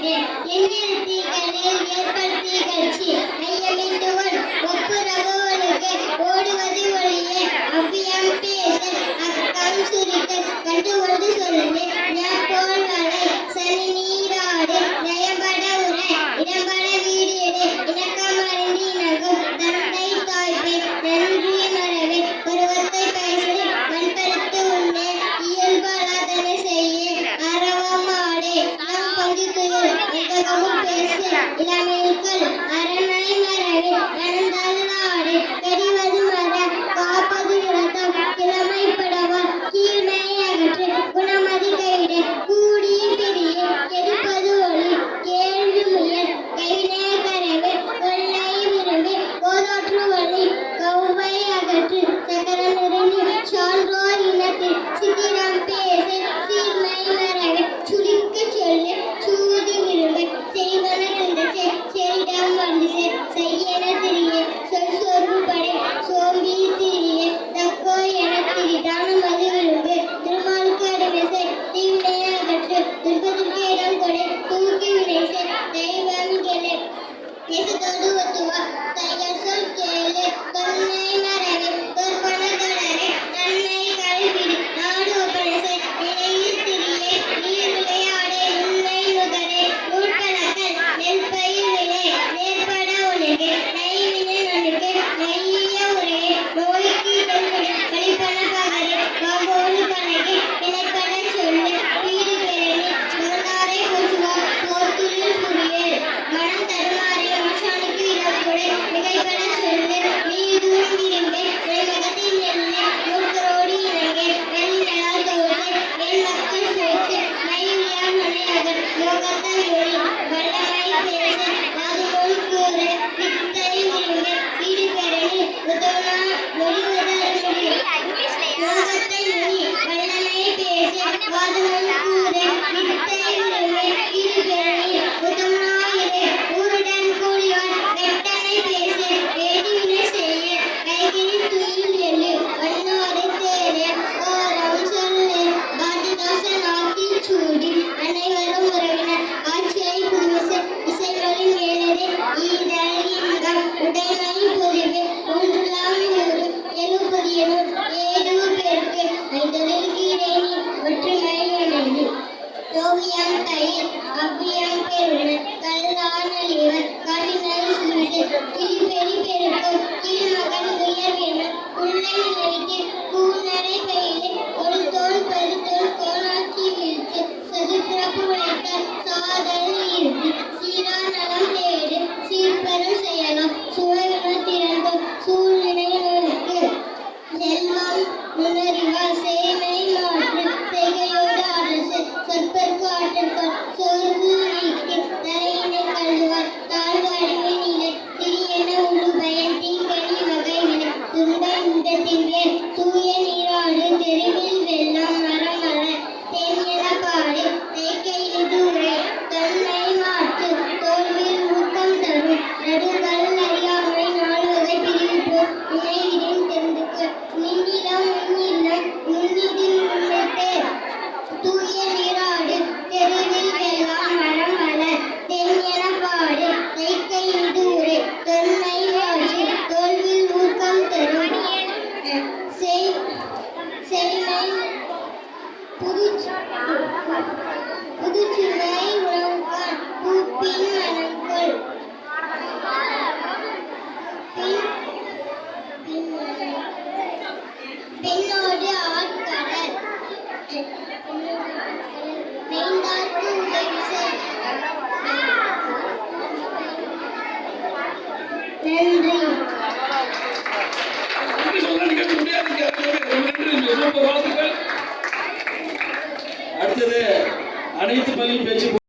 செய்கிறேன் எண்ணில் தீக்கனில் ஏற்படுத்தி கட்சி மக்களை தூக்கி நினைத்து தெய்வம் கேளு நெசத்தோடு ஒத்துவா. தையல் சொல் கேளு தொன்மை மறைவு. Thank you. உயிர் பெரி பெருக்கும் கீழ் மகன் உயர்வென உண்மை நடித்து பூநரை பெயிலே ஒரு தோல் பெருத்தோல் கோணாட்சி மாற்று செய்கையோடு அரசு சொற்பற்கு ஆற்றுக்கள் சோர்வு விதத்திலே தூய புதுச்சுவை உழங்கொள் பூப்பின அழங்கொள்